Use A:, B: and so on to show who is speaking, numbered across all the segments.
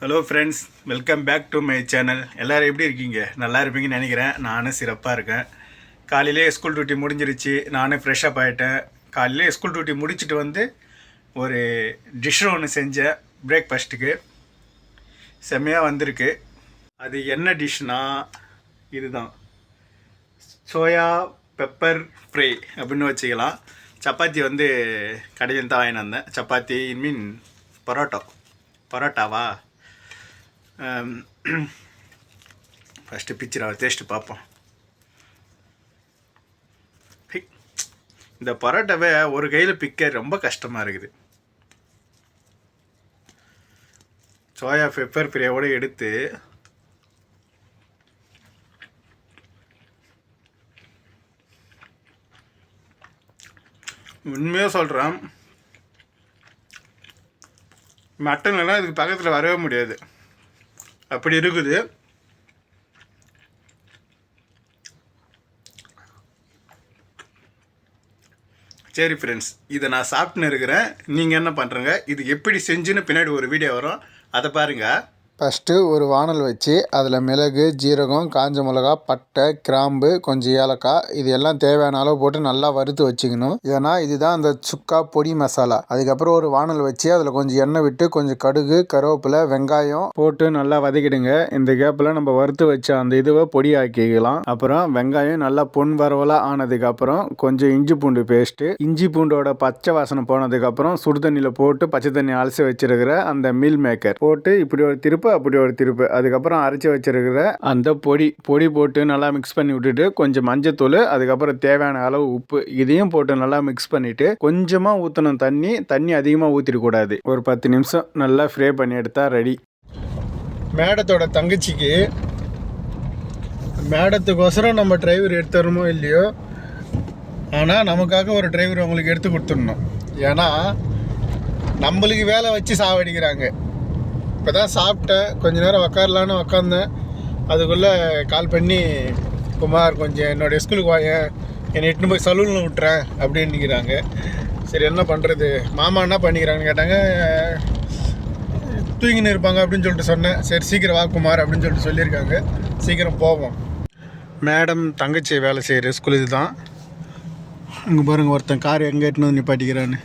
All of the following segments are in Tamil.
A: Hello friends welcome back to my channel எல்லோரும் எப்படி இருக்கீங்க? நல்லா இருப்பீங்கன்னு நினைக்கிறேன். நானும் சிறப்பாக இருக்கேன். காலையிலே ஸ்கூல் டியூட்டி முடிஞ்சிருச்சு. நானும் ஃப்ரெஷ்ஷப் ஆகிட்டேன் காலையிலே ஸ்கூல் டியூட்டி முடிச்சுட்டு வந்து ஒரு டிஷ் ஒன்று செஞ்சேன். பிரேக்ஃபாஸ்ட்டுக்கு செம்மையாக வந்திருக்கு. அது என்ன டிஷ்னால் இதுதான். சோயா பெப்பர் ஃப்ரை அப்படின்னு வச்சுக்கலாம். சப்பாத்தி வந்து கடையில் தான் வாங்கினு வந்தேன். சப்பாத்தி மீன் பரோட்டா. பரோட்டாவா? ஃபஸ்ட்டு பிக்சரை டேஸ்ட்டு பார்ப்போம் இந்த பரோட்டாவை ஒரு கையில் பிக்க ரொம்ப கஷ்டமாக இருக்குது. சோயா பெப்பர் பிரியாவோடு எடுத்து உண்மையாக சொல்கிறேன் மட்டன்லாம் இதுக்கு பக்கத்தில் வரவே முடியாது. அப்படி இருக்குது. சரி ஃப்ரெண்ட்ஸ் இதை நான் சாப்பிட்டுன்னு இருக்கிறேன் நீங்கள் என்ன பண்ணுறங்க இது எப்படி செஞ்சுன்னு பின்னாடி ஒரு வீடியோ வரும். அதை பாருங்கள்
B: ஃபஸ்ட்டு ஒரு வானல் வச்சு அதில் மிளகு ஜீரகம் காஞ்ச மிளகா பட்டை கிராம்பு கொஞ்சம் ஏலக்காய் இது எல்லாம் தேவையான அளவு போட்டு நல்லா வறுத்து வச்சுக்கணும். ஏன்னா இதுதான் அந்த சுக்கா பொடி மசாலா. அதுக்கப்புறம் ஒரு வானல் வச்சு அதில் கொஞ்சம் எண்ணெய் விட்டு கொஞ்சம் கடுகு கருவேப்பிலை வெங்காயம் போட்டு நல்லா வதக்கிடுங்க. இந்த கேப்பில் நம்ம வறுத்து வச்ச அந்த இதுவை பொடி ஆக்கிக்கலாம் அப்புறம் வெங்காயம் நல்லா பொன் வரவலாக ஆனதுக்கப்புறம் கொஞ்சம் இஞ்சி பூண்டு பேஸ்ட்டு இஞ்சி பூண்டோட பச்சை வாசனை போனதுக்கப்புறம் சுடு தண்ணியில் போட்டு பச்சை தண்ணி அலசி வச்சிருக்கிற அந்த மீல் மேக்கர் போட்டு இப்படி ஒரு திருப்ப அப்படி ஒரு திருப்பு. அதுக்கப்புறம் அரைச்சி வச்சிருக்கிற அந்த பொடி பொடி போட்டு நல்லா மிக்ஸ் பண்ணி விட்டுட்டு கொஞ்சம் மஞ்சத்தூள் அதுக்கப்புறம் தேவையான அளவு உப்பு இதையும் போட்டு நல்லா மிக்ஸ் பண்ணிட்டு கொஞ்சமாக ஊற்றணும் தண்ணி. தண்ணி அதிகமாக ஊற்றிடக்கூடாது ஒரு பத்து நிமிஷம் நல்லா ஃப்ரே பண்ணி எடுத்தா ரெடி மேடத்தோட தங்கச்சிக்கு மேடத்துக்கோசரம் நம்ம டிரைவர் எடுத்துறோமோ இல்லையோ? ஆனால் நமக்காக ஒரு டிரைவர் அவங்களுக்கு எடுத்து கொடுத்துடணும். ஏன்னா நம்மளுக்கு வேலை வச்சு சாவடிக்கிறாங்க. இப்போ தான் சாப்பிட்டேன். கொஞ்ச நேரம் உக்காரலான்னு உக்காந்தேன். அதுக்குள்ளே கால் பண்ணி குமார் கொஞ்சம் என்னுடைய ஸ்கூலுக்கு வாயேன் என்னை இட்டுன்னு போய் சலூனில் விட்டுறேன் அப்படின்னுக்கிறாங்க சரி என்ன பண்ணுறது மாமா என்ன பண்ணிக்கிறாங்கன்னு கேட்டாங்க தூங்கின்னு இருப்பாங்க அப்படின்னு சொல்லிட்டு சொன்னேன். சரி சீக்கிரம் வா குமார் அப்படின்னு சொல்லிட்டு சொல்லியிருக்காங்க. சீக்கிரம் போவோம். மேடம் தங்கச்சி வேலை செய்கிற ஸ்கூல் இதுதான். இங்கே பாருங்கள் ஒருத்தன் கார் எங்கே எட்டுன்னு வந்து நிப்பாட்டிக்கிறான்னு.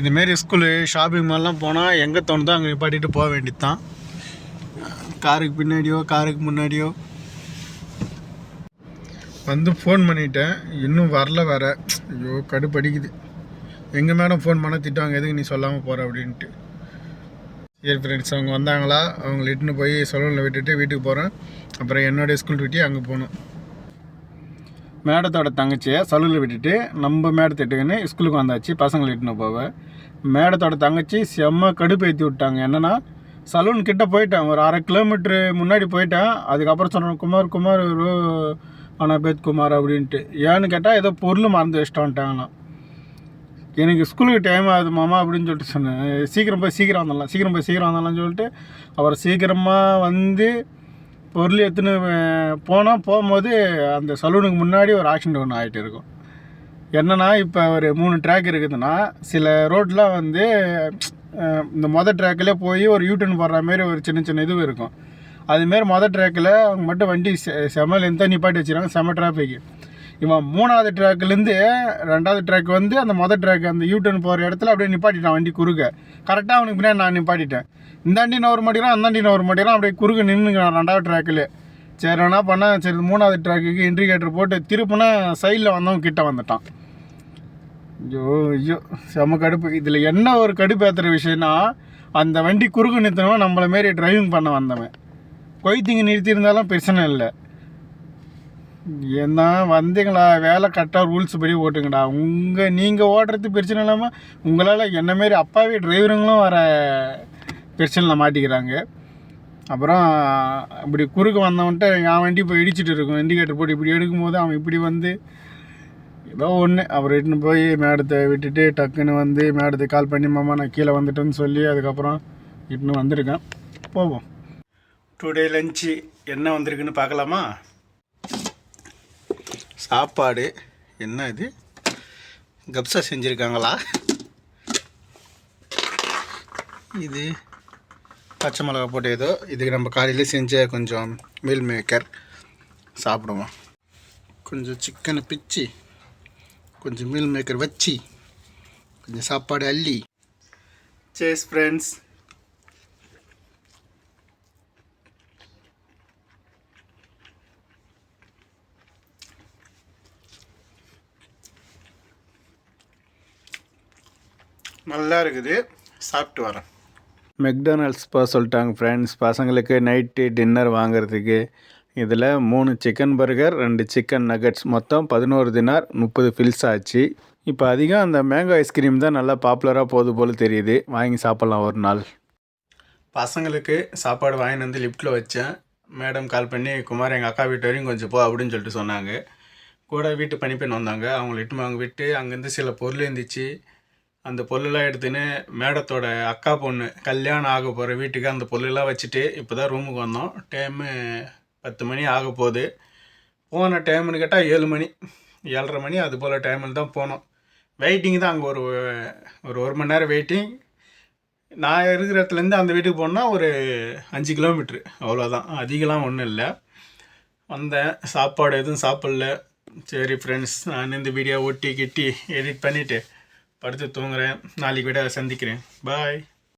B: இதுமாரி ஸ்கூலு ஷாப்பிங் மால்லாம் போனால் எங்கே தோணுதோ அங்கே நிப்பாட்டிட்டு போக வேண்டியது தான் காருக்கு பின்னாடியோ காருக்கு முன்னாடியோ. வந்து ஃபோன் பண்ணிட்டேன். இன்னும் வரல வேற. ஐயோ கடுப்படிக்குது எங்கள் மேடம் ஃபோன் பண்ண திட்டுவாங்க எதுக்கு நீ சொல்லாமல் போகிற அப்படின்ட்டு. சரி ஃப்ரெண்ட்ஸ் அவங்க வந்தாங்களா? அவங்கள இட்டுன்னு போய் சலூனில் விட்டுட்டு வீட்டுக்கு போகிறேன் அப்புறம் என்னுடைய ஸ்கூல் விட்டி அங்கே போகணும். மேடத்தோட தங்கச்சியை சலூனில் விட்டுட்டு நம்ம மேடத்தை இட்டுக்கின்னு ஸ்கூலுக்கு வந்தாச்சு பசங்களை இட்டுன்னு போவேன் மேடத்தோட தங்கச்சி செம்ம கடுப்பு ஏற்றி விட்டாங்க. என்னென்னா சலூன் கிட்டே போயிட்டேன். ஒரு அரை கிலோமீட்ரு முன்னாடி போயிட்டேன். அதுக்கப்புறம் சொன்னேன் குமார் குமார் ஒரு அனபேத் குமார் அப்படின்ட்டு. ஏன்னு கேட்டால் ஏதோ பொருள் மறந்து வச்சுட்டு எனக்கு ஸ்கூலுக்கு டைம் ஆகுது மாமா அப்படின்னு சொல்லிட்டு சொன்னேன். சீக்கிரம் போய் சீக்கிரம் வந்துடலாம் சீக்கிரம் போய் சீக்கிரம் வந்துடலாம்னு சொல்லிட்டு அவர் சீக்கிரமாக வந்து பொருள் எடுத்துன்னு போனால் போகும்போது அந்த சலூனுக்கு முன்னாடி ஒரு ஆக்சிடெண்ட் ஒன்று ஆகிட்டு இருக்கும். என்னென்னா இப்போ ஒரு மூணு ட்ராக் இருக்குதுன்னா சில ரோட்லாம் வந்து இந்த மொதல் ட்ராக்கில் போய் ஒரு யூட்டன் போடுற மாதிரி ஒரு சின்ன சின்ன இது இருக்கும். அதுமாரி மொதல் ட்ராக்கில் அவங்க மட்டும் வண்டி செ செம லென்த்தாக நிப்பாட்டி வச்சுருக்காங்க செம டிராஃபிக்கு இவன் மூணாவது ட்ராக்லேருந்து ரெண்டாவது ட்ராக் வந்து அந்த மொதல் ட்ராக் அந்த யூட்டன் போகிற இடத்துல அப்படியே நிப்பாட்டிட்டான் வண்டி குறுக்க. கரெக்டாக அவனுக்கு பின்னாடி நான் நிப்பாட்டிட்டேன். இந்தாண்டி ஒரு மாட்டேங்கிறான் அந்தாண்டி நவர் மாட்டேங்கிறான் அப்படியே குறுக்கு நின்றுக்கிறான் ரெண்டாவது ட்ராக்கில் சரி என்ன பண்ணேன் சரி மூணாவது ட்ராக்குக்கு இண்டிகேட்டர் போட்டு திருப்பினா சைடில் வந்தவன் கிட்ட வந்துட்டான். ஐயோ ஐயோ செம கடுப்பு. இதில் என்ன ஒரு கடுப்பு ஏற்றுற விஷயம்னா அந்த வண்டி குறுக்கு நிறுத்தினவன் நம்மளை மாரி டிரைவிங் பண்ண வந்தவன். கொய்த்திங்க நிறுத்தியிருந்தாலும் பிரச்சனை இல்லை. என்ன வந்தீங்களா? வேலை கரெக்டாக ரூல்ஸ் படி ஓட்டுங்கடா. உங்கள் நீங்கள் ஓட்டுறது பிரச்சனை இல்லாமல் உங்களால் என்ன மாரி அப்பாவே டிரைவருங்களும் வர பிரச்சனையில் மாட்டிக்கிறாங்க. அப்புறம் இப்படி குறுக்க வந்தவன்ட்ட என் வண்டி போய் இடிச்சிட்டு இருக்கும். இண்டிகேட்டர் போட்டு இப்படி எடுக்கும்போது அவன் இப்படி வந்து ஏதோ ஒன்று அப்புறம் இட்டுன்னு போய் மேடத்தை விட்டுட்டு டக்குன்னு வந்து மேடத்தை கால் பண்ணி மாமா நான் கீழே வந்துட்டேன்னு சொல்லி அதுக்கப்புறம் இட்டுன்னு வந்திருக்கேன். போவோம்.
A: டுடே லஞ்சு என்ன வந்திருக்குன்னு பார்க்கலாமா? சாப்பாடு. என்ன இது? கப்சா செஞ்சுருக்காங்களா? இது
B: பச்சை மிளகா போட்டு ஏதோ இதுக்கு நம்ம காலையிலே செஞ்ச கொஞ்சம் மீல் மேக்கர் சாப்பிடுவோம். கொஞ்சம் சிக்கனை பிச்சு கொஞ்சம் மீல் மேக்கர் வச்சு கொஞ்சம் சாப்பாடு அள்ளி. சேஸ் ஃப்ரெண்ட்ஸ் நல்லா இருக்குது. சாப்பிட்டு வரேன். மெக்டானல்ட்ஸ் போக சொல்லிட்டாங்க ஃப்ரெண்ட்ஸ் பசங்களுக்கு நைட்டு டின்னர் வாங்குறதுக்கு. இதில் மூணு சிக்கன் பர்கர் ரெண்டு சிக்கன் நகட்ஸ் மொத்தம் பதினோரு தினார் முப்பது ஃபில்ஸ் ஆச்சு. இப்போ அதிகம் அந்த மேங்கோ ஐஸ்கிரீம் தான் நல்லா பாப்புலராக போகுது போல் தெரியுது. வாங்கி சாப்பிட்லாம் ஒரு நாள். பசங்களுக்கு சாப்பாடு வாங்கிட்டு வந்து லிஃப்ட்டில் வச்சேன். மேடம் கால் பண்ணி குமார் எங்கள் அக்கா வீட்டு வரையும் கொஞ்சம் போ அப்படின்னு சொல்லிட்டு சொன்னாங்க. கூட வீட்டு பணிப்பெண் வந்தாங்க. அவங்கள இட்டுமே அவங்க விட்டு அங்கேருந்து சில பொருள் இருந்துச்சு. அந்த பொருளெல்லாம் எடுத்துன்னு மேடத்தோட அக்கா பொண்ணு கல்யாணம் ஆக போகிற வீட்டுக்கு அந்த பொருளெல்லாம் வச்சுட்டு இப்போ தான் ரூமுக்கு வந்தோம் டைமு பத்து மணி ஆக போகுது. போன டைம்னு கேட்டால் ஏழு மணி ஏழரை மணி அது போல் டைமில் தான் போனோம். வெயிட்டிங் தான் அங்கே ஒரு ஒரு ஒரு மணி நேரம் வெயிட்டிங் நான் இருக்கிற இடத்துலேருந்து அந்த வீட்டுக்கு போனால் ஒரு அஞ்சு கிலோமீட்ரு அவ்வளோதான் அதிகலாம் ஒன்றும் இல்லை. வந்தேன். சாப்பாடு எதுவும் சாப்பிடல. சரி ஃப்ரெண்ட்ஸ் நான் இந்த வீடியோ ஒட்டி கிட்டி எடிட் பண்ணிவிட்டு படுத்து தூங்குறேன். நாளைக்கு விட சந்திக்கிறேன். பாய்